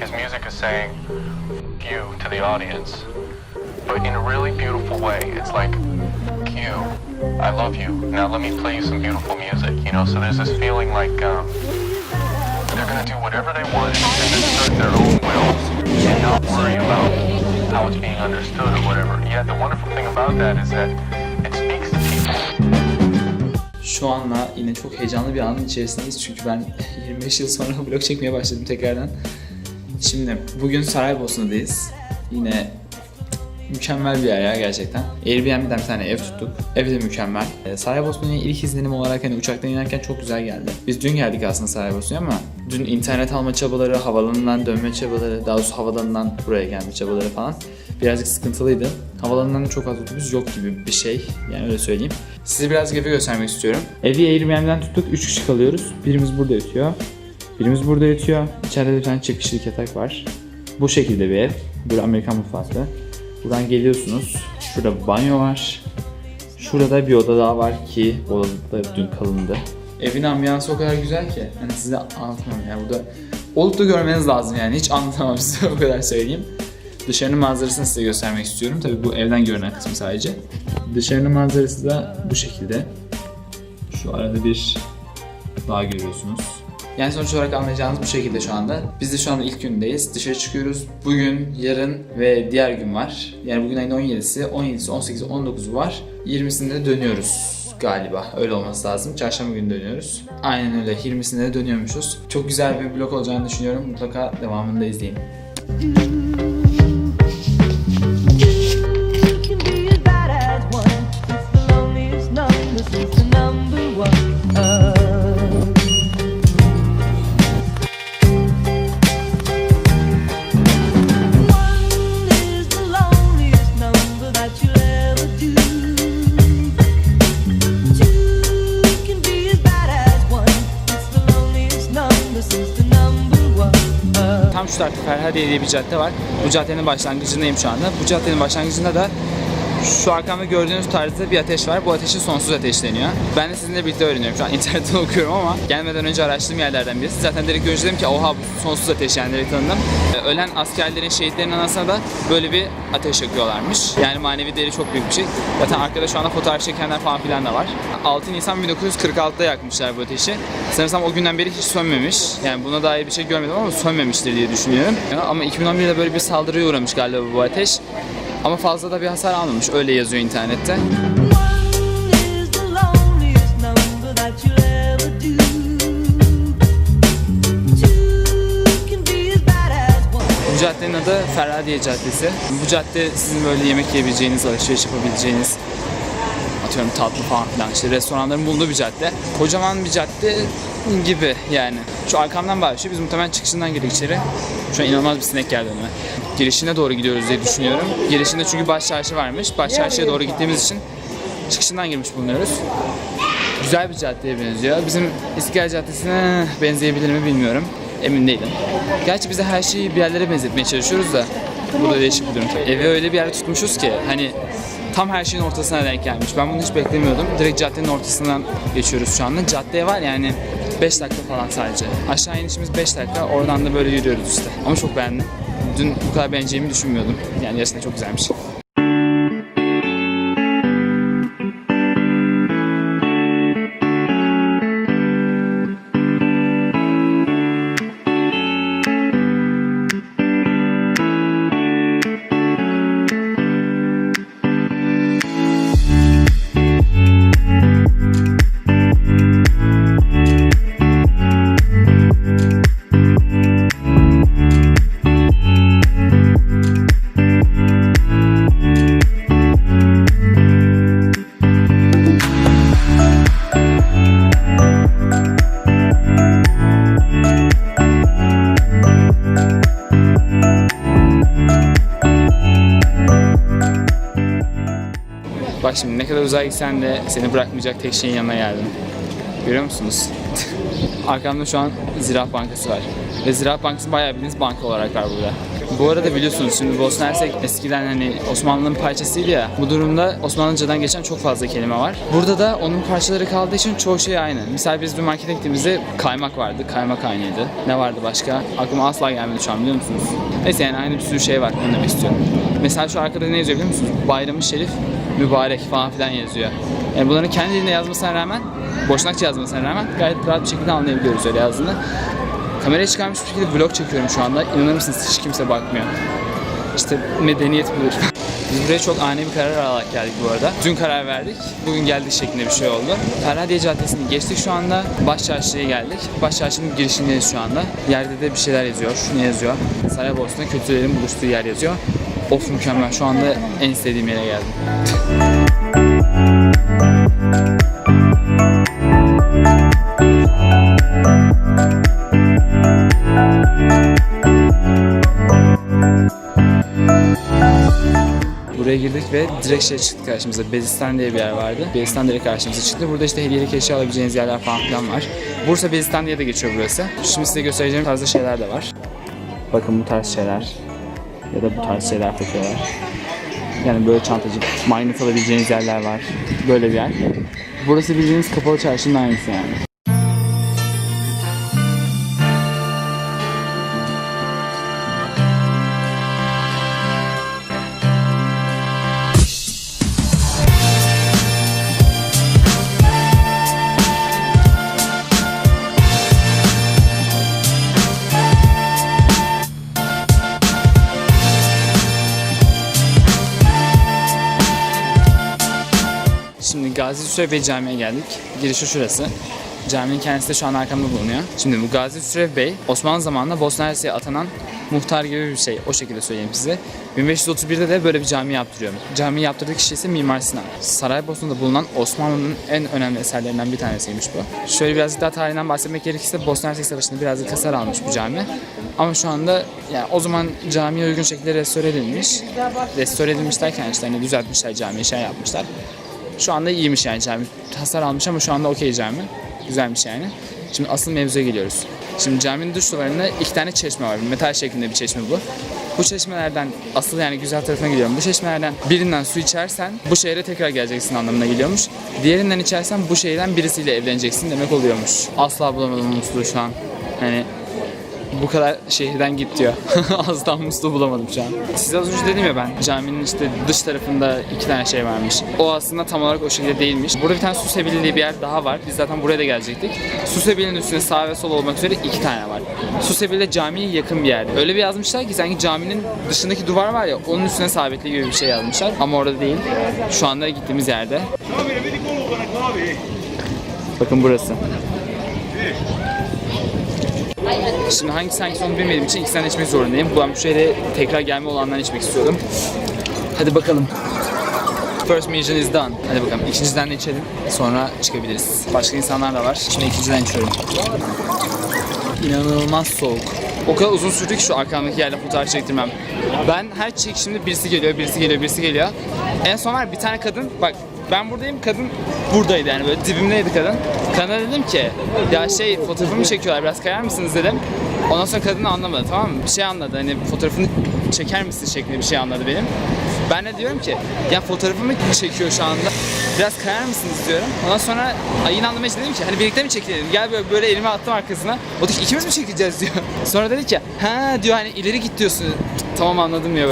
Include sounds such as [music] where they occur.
his music is saying you to the audience, but in a really beautiful way. It's like, you, I love you. Now let me play you some beautiful music. You know, so there's this feeling like um, they're gonna do whatever they want and insert their own wills and not worry about how it's being understood or whatever. Yet the wonderful thing about that is that it speaks to people. Şu anla yine çok heyecanlı bir anın içerisindeyiz çünkü ben 25 yıl sonra [laughs] vlog çekmeye başladım tekrardan. Şimdi bugün Saraybosna'dayız. Yine mükemmel bir yer ya gerçekten. Airbnb'den bir tane ev tuttuk. Ev de mükemmel. Ee, Saraybosna'ya ilk izlenim olarak hani uçaktan inerken çok güzel geldi. Biz dün geldik aslında Saraybosna'ya ama dün internet alma çabaları, havalanından dönme çabaları, daha doğrusu havalanından buraya gelme çabaları falan birazcık sıkıntılıydı. Havalanından da çok az otobüs yok gibi bir şey. Yani öyle söyleyeyim. Size biraz evi göstermek istiyorum. Evi Airbnb'den tuttuk. 3 kişi kalıyoruz. Birimiz burada yatıyor. Birimiz burada yatıyor. İçeride bir tane çift yatak var. Bu şekilde bir ev. Böyle Amerikan mutfağı. Buradan geliyorsunuz. Şurada banyo var. Şurada bir oda daha var ki o odada dün kalındı. Evin ambiyansı o kadar güzel ki. Hani size anlatamam yani burada olup da görmeniz lazım yani hiç anlatamam [laughs] size o kadar söyleyeyim. Dışarının manzarasını size göstermek istiyorum. Tabii bu evden görünen kısmı sadece. Dışarının manzarası da bu şekilde. Şu arada bir dağ görüyorsunuz. Yani sonuç olarak anlayacağınız bu şekilde şu anda. Biz de şu anda ilk gündeyiz. Dışarı çıkıyoruz. Bugün, yarın ve diğer gün var. Yani bugün ayın 17'si, 17'si, 18'i, 19'u var. 20'sinde dönüyoruz galiba. Öyle olması lazım. Çarşamba günü dönüyoruz. Aynen öyle. 20'sinde de dönüyormuşuz. Çok güzel bir vlog olacağını düşünüyorum. Mutlaka devamını da izleyin. Tarafta Ferhadiye diye bir cadde var. Bu caddenin başlangıcındayım şu anda. Bu caddenin başlangıcında da şu arkamda gördüğünüz tarzda bir ateş var. Bu ateşi sonsuz ateş deniyor. Ben de sizinle birlikte öğreniyorum. Şu an [laughs] internetten okuyorum ama gelmeden önce araştırdığım yerlerden birisi. Zaten direkt görünce dedim ki oha bu sonsuz ateş yani direkt tanıdım. Ee, Ölen askerlerin, şehitlerin anasına da böyle bir ateş yakıyorlarmış. Yani manevi değeri çok büyük bir şey. Zaten arkada şu anda fotoğraf çekenler falan filan da var. 6 Nisan 1946'da yakmışlar bu ateşi. Sanırsam o günden beri hiç sönmemiş. Yani buna dair bir şey görmedim ama sönmemiştir diye düşünüyorum. Ama 2011'de böyle bir saldırıya uğramış galiba bu ateş. Ama fazla da bir hasar almamış. Öyle yazıyor internette. Bu caddenin adı Ferhadiye Caddesi. Bu cadde sizin böyle yemek yiyebileceğiniz, alışveriş yapabileceğiniz, atıyorum tatlı falan filan işte restoranların bulunduğu bir cadde. Kocaman bir cadde gibi yani. Şu arkamdan başlıyor. Biz muhtemelen çıkışından girdik içeri. Şu an inanılmaz bir sinek geldi önüme. Girişine doğru gidiyoruz diye düşünüyorum. Girişinde çünkü baş çarşı varmış. Baş çarşıya doğru gittiğimiz için çıkışından girmiş bulunuyoruz. Güzel bir caddeye benziyor. Bizim İstiklal Caddesi'ne benzeyebilir mi bilmiyorum. Emin değilim. Gerçi bize her şeyi bir yerlere benzetmeye çalışıyoruz da burada değişik bir durum. Evi öyle bir yerde tutmuşuz ki hani tam her şeyin ortasına denk gelmiş. Ben bunu hiç beklemiyordum. Direkt caddenin ortasından geçiyoruz şu anda. Caddeye var yani 5 dakika falan sadece. Aşağı inişimiz 5 dakika. Oradan da böyle yürüyoruz işte. Ama çok beğendim. Dün bu kadar beğeneceğimi düşünmüyordum. Yani gerçekten çok güzelmiş. Uzağa gitsen de seni bırakmayacak tek şeyin yanına geldim. Görüyor musunuz? [laughs] Arkamda şu an Ziraat Bankası var. Ve Ziraat Bankası bayağı bildiğiniz banka olarak var burada. Bu arada biliyorsunuz şimdi Bosna Hersek eskiden hani Osmanlı'nın parçasıydı ya. Bu durumda Osmanlıcadan geçen çok fazla kelime var. Burada da onun parçaları kaldığı için çoğu şey aynı. Misal biz bir markete gittiğimizde kaymak vardı. Kaymak aynıydı. Ne vardı başka? Aklıma asla gelmedi şu an biliyor musunuz? Neyse yani aynı bir sürü şey var. Onu demek istiyorum. Mesela şu arkada ne yazıyor biliyor musunuz? Bayramı Şerif mübarek falan filan yazıyor. Yani bunların kendi dilinde yazmasına rağmen, Boşnakça yazmasına rağmen gayet rahat bir şekilde anlayabiliyoruz öyle yazdığını. Kameraya çıkarmış bir şekilde vlog çekiyorum şu anda. İnanır mısınız hiç kimse bakmıyor. İşte medeniyet budur. [laughs] Biz buraya çok ani bir karar alarak geldik bu arada. Dün karar verdik, bugün geldik şeklinde bir şey oldu. Ferhadiye Caddesi'ni geçtik şu anda. Baş Çarşı'ya geldik. Baş Çarşı'nın girişindeyiz şu anda. Yerde de bir şeyler yazıyor. Ne yazıyor? Saraybosna kötülerin buluştuğu yer yazıyor. Of mükemmel. Şu anda en istediğim yere geldim. Buraya girdik ve direkt şey çıktı karşımıza. Bezistan diye bir yer vardı. Bezistan direkt karşımıza çıktı. Burada işte hediyelik eşya alabileceğiniz yerler falan filan var. Bursa Bezistan diye de geçiyor burası. Şimdi size göstereceğim tarzda şeyler de var. Bakın bu tarz şeyler. Ya da bu tarz şeyler takıyorlar. Yani böyle çantacık, magnet alabileceğiniz yerler var. Böyle bir yer. Burası bildiğiniz kapalı çarşının aynısı yani. Gazi Sürev Bey Camii'ye geldik. Girişi şurası. Caminin kendisi de şu an arkamda bulunuyor. Şimdi bu Gazi Sürev Bey Osmanlı zamanında Bosna Hersek'e atanan muhtar gibi bir şey. O şekilde söyleyeyim size. 1531'de de böyle bir cami yaptırıyor. Cami yaptırdığı kişi ise Mimar Sinan. Saraybosna'da bulunan Osmanlı'nın en önemli eserlerinden bir tanesiymiş bu. Şöyle birazcık daha tarihinden bahsetmek gerekirse Bosna Hersek Savaşı'nda birazcık hasar almış bu cami. Ama şu anda yani o zaman camiye uygun şekilde restore edilmiş. Restore edilmiş derken işte hani düzeltmişler camiyi, şey yapmışlar. Şu anda iyiymiş yani cami. Hasar almış ama şu anda okey cami. Güzelmiş yani. Şimdi asıl mevzuya geliyoruz. Şimdi caminin dış duvarında iki tane çeşme var. Metal şeklinde bir çeşme bu. Bu çeşmelerden asıl yani güzel tarafına geliyorum. Bu çeşmelerden birinden su içersen bu şehre tekrar geleceksin anlamına geliyormuş. Diğerinden içersen bu şehirden birisiyle evleneceksin demek oluyormuş. Asla bulamadım musluğu şu an. Yani bu kadar şehirden git diyor. [laughs] Asla musluğu bulamadım şu an. Size az önce dedim ya ben caminin işte dış tarafında iki tane şey varmış. O aslında tam olarak o şekilde değilmiş. Burada bir tane su sebili diye bir yer daha var. Biz zaten buraya da gelecektik. Su sebilinin üstünde sağ ve sol olmak üzere iki tane var. Su sebili de camiye yakın bir yerde. Öyle bir yazmışlar ki sanki caminin dışındaki duvar var ya onun üstüne sabitli gibi bir şey yazmışlar. Ama orada değil. Şu anda gittiğimiz yerde. Bakın burası. Şimdi hangisi hangisi onu bilmediğim için ikisinden içmek zorundayım. Bu şehre tekrar gelme olandan içmek istiyordum. Hadi bakalım. First mission is done. Hadi bakalım ikinciden de içelim. Sonra çıkabiliriz. Başka insanlar da var. Şimdi ikinciden içiyorum. İnanılmaz soğuk. O kadar uzun sürdü ki şu arkamdaki yerle fotoğraf çektirmem. Ben her çekişimde birisi geliyor, birisi geliyor, birisi geliyor. En son var bir tane kadın, bak ben buradayım, kadın buradaydı yani böyle dibimdeydi kadın. Kadına dedim ki, ya şey fotoğrafımı çekiyorlar biraz kayar mısınız dedim. Ondan sonra kadın anlamadı tamam mı? Bir şey anladı hani fotoğrafını çeker misin şeklinde bir şey anladı benim. Ben de diyorum ki, ya fotoğrafımı çekiyor şu anda. Biraz kayar mısınız diyorum. Ondan sonra ay yine anlamaya dedim ki hani birlikte mi çekilelim? Gel böyle, böyle elimi attım arkasına. O da ki ikimiz mi çekeceğiz [laughs] diyor. Sonra dedi ki ha diyor hani ileri git diyorsun. Tamam anladım ya.